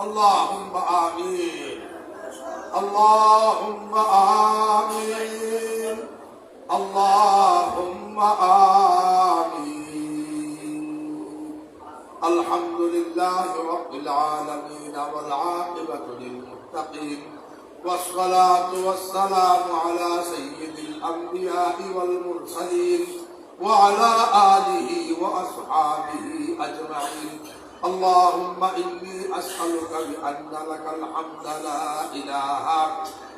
اللهم آمين. اللهم آمين. اللهم آمين. الحمد لله رب العالمين والعاقبة للمتقين والصلاة والسلام على سيد الأنبياء والمرسلين وعلى آله وأصحابه أجمعين. اللهم إني أسألك بأن لك الحمد لا إله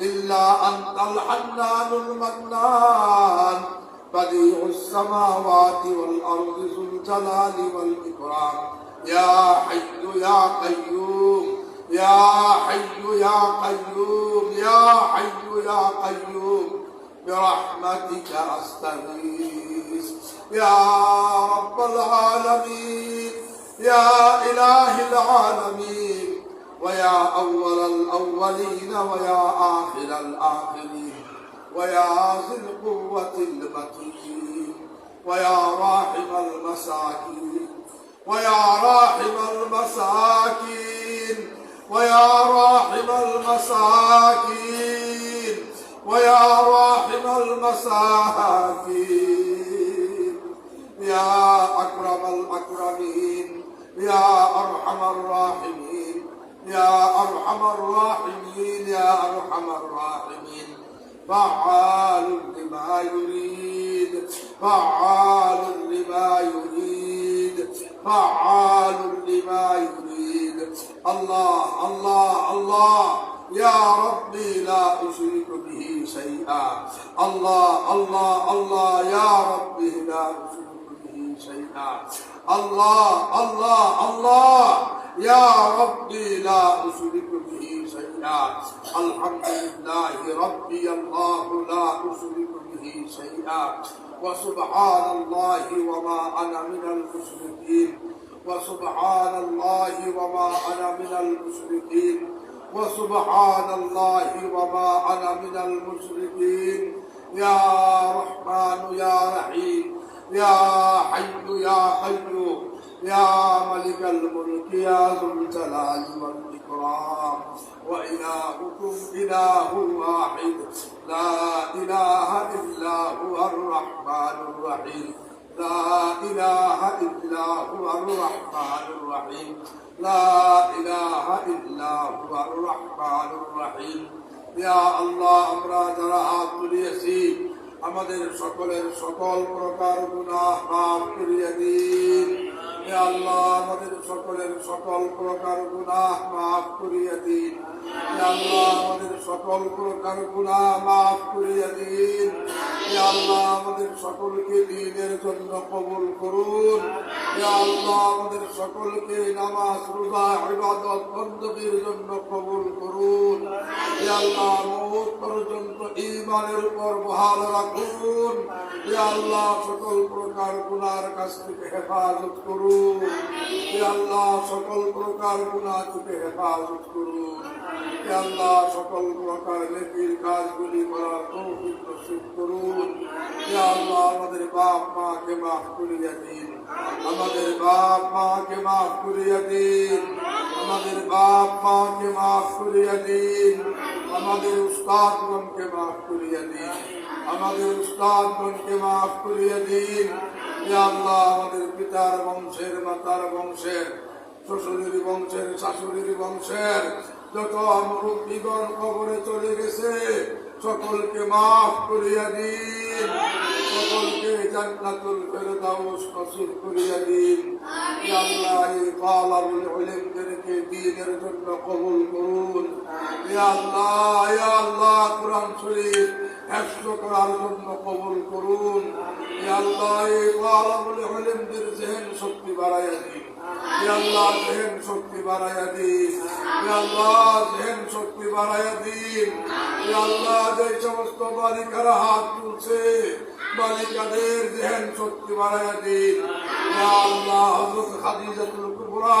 إلا أنت الحنان المنان بديع السماوات والأرض ذو الجلال والإكرام. يا حي يا قيوم يا حي يا قيوم يا حي يا قيوم برحمتك أستغيث. يا رب العالمين. يا إله العالمين ويا أول الأولين ويا آخر الآخرين ويا ذي القوة المتين ويا راحم المساكين ويا راحم المساكين ويا راحم المساكين ويا راحم المساكين. يا أكرم الأكرمين يا أرحم الراحمين يا أرحم الراحمين يا أرحم الراحمين. فعال لما يريد فعال لما يريد فعال لما يريد. الله الله الله يا ربي لا أشرك به شيئا. الله الله الله يا ربي لا أشرك به شيئا. الله الله الله. يا ربي لا أشرك به شيئا. الحمد لله ربي الله لا أشرك به شيئا. وسبحان الله وما أنا من المشركين. وسبحان الله وما أنا من المشركين. وسبحان الله وما أنا من المشركين. يا رحمن يا رحيم. يا حي يا حي يا ملك الملك يا ذو الجلال والإكرام. وإلهكم إله واحد لا إله إلا هو الرحمن الرحيم. لا إله إلا هو الرحمن الرحيم. لا إله إلا هو الرحمن الرحيم. يا الله أمراض رعاة اليسير আমাদের সকলের সকল প্রকার গুনাহ মাফ করিয়া দিন। হে আল্লাহ, আমাদের সকলের সকল প্রকার গুনাহ মাফ করিয়া দিন। হে আল্লাহ, আমাদের সকল প্রকার গুনাহ মাফ করিয়া দিন। আল্লাহ, আমাদের সকলকে দিনের জন্য কবুল করুন। আল্লাহ, আমাদের সকলকে নামাজ, রোজা, ইবাদত বন্দীর জন্য কবুল করুন। আল্লাহ মৌত পর্যন্ত ইমানের উপর বহাল রাখুন। আল্লাহ, সকল প্রকার গুনার কাছ থেকে হেফাজত করুন। আল্লাহ, সকল প্রকার গুনাহ থেকে হেফাজত করুন। আল্লাহ, সকল প্রকার নেকির কাজগুলি করার তৌফিক আল্লাহ, আমাদের বাপ মাকে মাফ করিয়া দিন। আমাদের বাপ মাকে মাফ করিয়া দিন। আমাদের বাপ মাকে মাফ করিয়া দিন। আমাদের উস্তাদগণকে মাফ করিয়া দিন। আমাদের উস্তাদগণকে মাফ করিয়া দিন। আল্লাহ, আমাদের পিতার বংশের, মাতার বংশের, শ্বশুরের বংশের, শাশুড়ির বংশের, যত মুরব্বীগণ কবরে চলে গেছে সকলকে মাফ করিয়া দিন। সকলকে জান্নাতুল ফেরদাউস নসিব করিয়া দিন। আল্লাহ এই তালাবুল ইলমদেরকে দ্বীনের জন্য কবুল করুন। ইয়া আল্লাহ ইয়া আল্লাহ কোরআন শরীফ হিফজ করার জন্য কবুল করুন। ইয়া আল্লাহ এই তালাবুল ইলমদের জেহেন শক্তি বাড়াইয়া দিন। আল্লাহ জেহেন শক্তি বাড়াইয়া দিন। আল্লাহ জেহেন শক্তি বাড়াইয়া দিন। আল্লাহ যে সমস্ত বালিকারা হাত তুলছে বালিকাদের জেহেন শক্তি বাড়াইয়া দিন। আল্লাহ কুবরা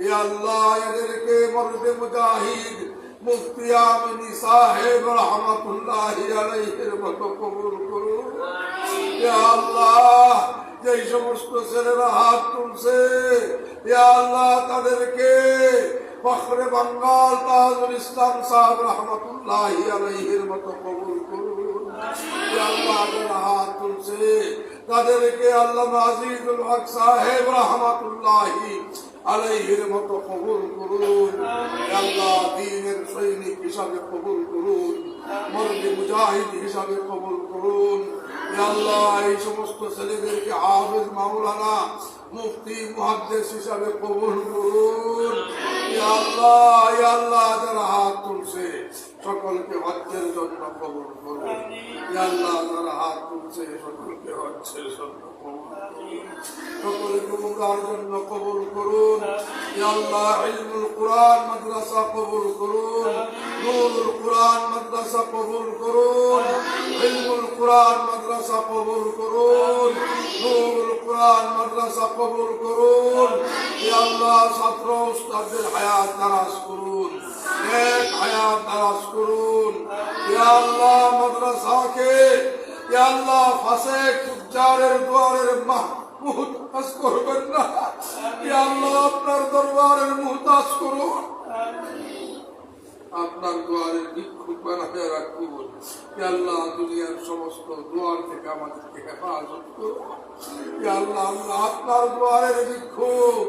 یا اللہ، یا کے مرد مجاہید مفتی آمنی صاحب رحمت اللہ علیہ رحمت قبول کرو۔ یا اللہ جیش مستثر رہات تم سے۔ یا اللہ تدر کے بخر بنگال تازم اسلام صاحب رحمت اللہ علیہ رحمت قبول کرو۔ یا اللہ رہات تم سے۔ تدر کے اللہ عزیز الحق صاحب رحمت اللہ علیہ رمت قبول کرو আলাইহির মতো কবুল করুন। আল্লাহ দ্বীনের সৈনিক হিসাবে কবুল করুন। মরদি মুজাহিদ হিসাবে কবুল করুন। আল্লাহ এই সমস্ত ছেলেদেরকে হাফেজ মাওলানা মুফতি মুহাদ্দিস হিসাবে কবুল করুন। আল্লাহ আল্লাহ যারা হাত তুলছে সকলকে হজ্জের জন্য কবুল করুন। আল্লাহ যারা হাত তুলছে সকলকে হজ্জের জন্য কবুল করুন। সকলকে উমরার জন্য কবুল করুন ইয়া আল্লাহ ইলমুল কুরআন মাদ্রাসা কবুল করুন নূরুল কুরআন মাদ্রাসা কবুল করুন ইলমুল কুরআন মাদ্রাসা কবুল করুন নূরুল কুরআন মাদ্রাসা কবুল করুন ইয়া আল্লাহ ছাত্র উস্তাদদের হায়াত দারাজ করুন এক হায়াত দারাজ করুন ইয়া আল্লাহ মাদ্রাসাকে ইয়া আল্লাহ ফাসেক তুজারের দুয়ারের মাহ মুহতাজ করবেন না। আপনার দরবারের মুহতাজ করুন। আপনার দুয়ারের ভিক্ষুক বানাতে আল্লাহ, দুনিয়ার সমস্ত দুয়ার থেকে আমাদেরকে হেফাজত করুন। আপনার দুয়ারের ভিক্ষুক।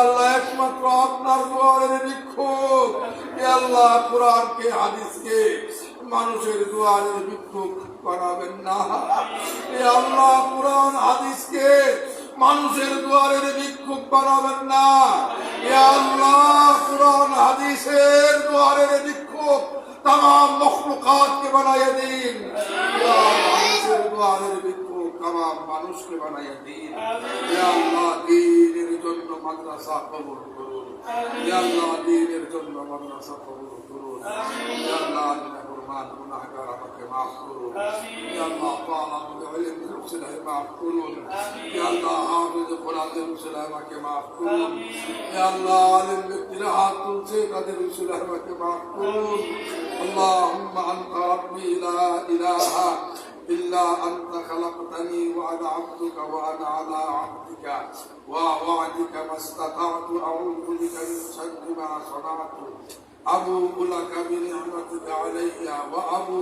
আল্লাহ, একমাত্র আপনার দুয়ারের ভিক্ষুক। আল্লাহ, কোরআনকে, হাদিসকে মানুষের দুয়ারের ভিক্ষুক বানাবেন না। আল্লাহ কোরআন, হাদিসকে মানুষের দুয়ারের ভিক্ষুক বানাবেন না। আল্লাহ কোরআন, হাদিসের দুয়ারের ভিক্ষুক তাম মখলুকাতকে বানাইয়া দিন। মানুষের দুয়ারের ভিক্ষুক তাম মানুষকে বানাইয়া দিন। আল্লাহ দ্বীনের জন্য মাদ্রাসা কবুল করুন। আল্লাহ দ্বীনের জন্য মাদ্রাসা কবুল করুন। আল্লাহ الرحمن هناك ربك معقول يا الله طالب بعلم نفسنا معقول يا الله حافظ قرآن سلامك معقول يا الله علم باقتراحات تلسيك قدر سلامك معقول اللهم أنت ربي لا إله إلا أنت خلقتني وأنا عبدك وأنا على عهدك. ووعدك ما استطعت أعوذ بك من شر ما صنعت. ابو لك بنعمتك علي وابو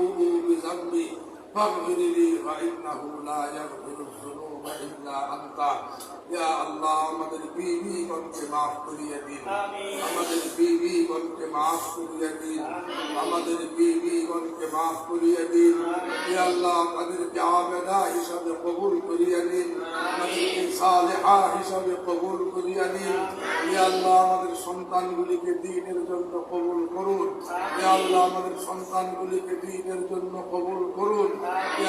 بذنبي فاغفر لي فانه لا يغفر الذنوب الا انت يا الله مدد بیوی کو ان کے معاف کری دین مدد بیوی کو ان کے معاف کری دین مدد بیوی کو ان کے معاف کری دین আল্লাহ তাদেরকে আবেদা হিসাবে কবুল করিয়ে দিন আমাদেরকে সালেহা হিসাবে কবুল করিয়ে ইয়া আল্লাহ, আমাদের সন্তানগুলিকে দিনের জন্য কবুল করুন। আল্লাহ, আমাদের সন্তানগুলিকে দিনের জন্য কবুল করুন।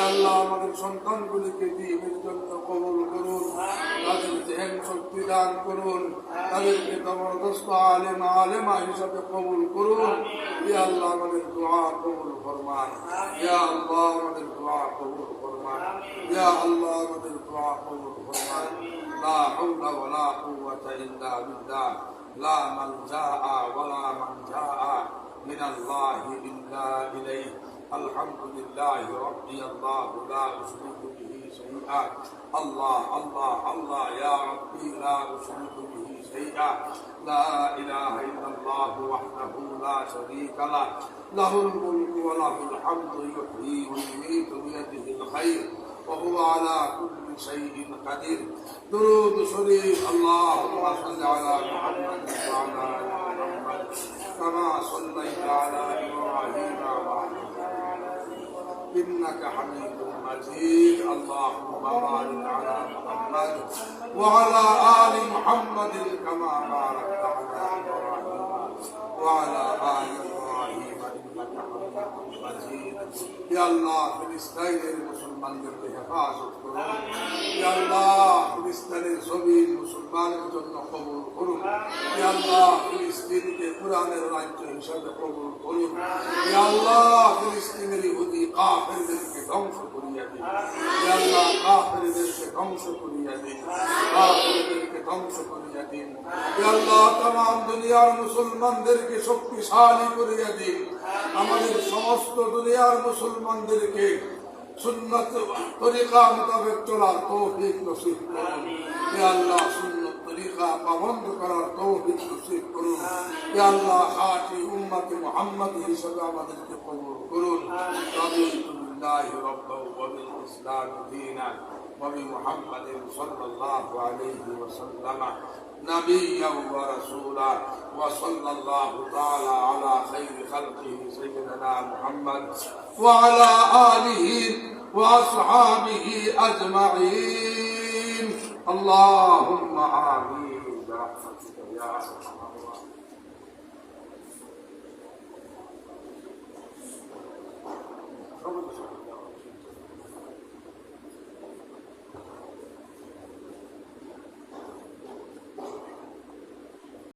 আল্লাহ, আমাদের সন্তানগুলিকে দিনের জন্য কবুল করুন। তাদের জেহেন শক্তি দান করুন। তাদেরকে জবরদস্ত আলেম আলেমা হিসাবে কবুল করুন। আল্লাহ, আমাদের দোয়া কবুল ফরমান আল্লাহ, আমাদের দোয়া কবুল ফরমান ইয়া আল্লাহ আমাদের দোয়া কবুল ফরমান লা হাওলা ওয়ালা কুওয়াতা ইল্লা বিল্লাহ লা মালজাআ ওয়ালা মানজাআ من الله إلا إليه الحمد لله ربي الله لا أشرك به شيئا الله الله الله يا ربي لا أشرك به شيئا لا إله إلا الله وحده لا شريك له له الملك وله الحمد يحيي ويميت بيده الخير وهو على كل شيء قدير. درود شريف. اللهم صل على محمد وعلى آل محمد كما صليت على إبراهيم وعلى إنك حميد مجيد. اللهم بارك على محمد وعلى آل محمد كما باركت على إبراهيم وعلى إنك আল্লাহ ফিলিস্তাইনের মুসলমানদেরকে হেফাজত করুন। আল্লাহ ফিলিস্তানের জমিন মুসলমানের জন্য কবুল করুন। আল্লাহ, ফিলিস্তিনকে কোরআনের রাজ্য হিসাবে কবুল করুন। আল্লাহ, ফিলিস্তিনের ইহুদি কাফেরদেরকে ধ্বংস করিয়া দিন। আল্লাহ, কাফেরদেরকে ধ্বংস করিয়া দিন। কাফের ধ্বংস করিয়া দিন। আল্লাহ তাম দুনিয়ার মুসলমানদেরকে শক্তিশালী করিয়া দিন। আমাদের সমস্ত দুনিয়ার মুসলমানদেরকে সুন্নত তরিকা মোতাবেক চলার তৌফিক নসিব করুন। আল্লাহ, সুন্নত তরিকা পাবন্ধ করার তৌফিক নসিব করুন। আল্লাহ খাটি উম্মতে মোহাম্মদ হিসেবে আমাদেরকে কবুল করুন। আলহামদুলিল্লাহ রব্বাহু ইসলাম দীনা। وبمحمد صلى الله عليه وسلم نبيا ورسولا وصلى الله تعالى على خير خلقه سيدنا محمد وعلى آله وأصحابه أجمعين. اللهم آمين. برحمتك يا أرحم الراحمين.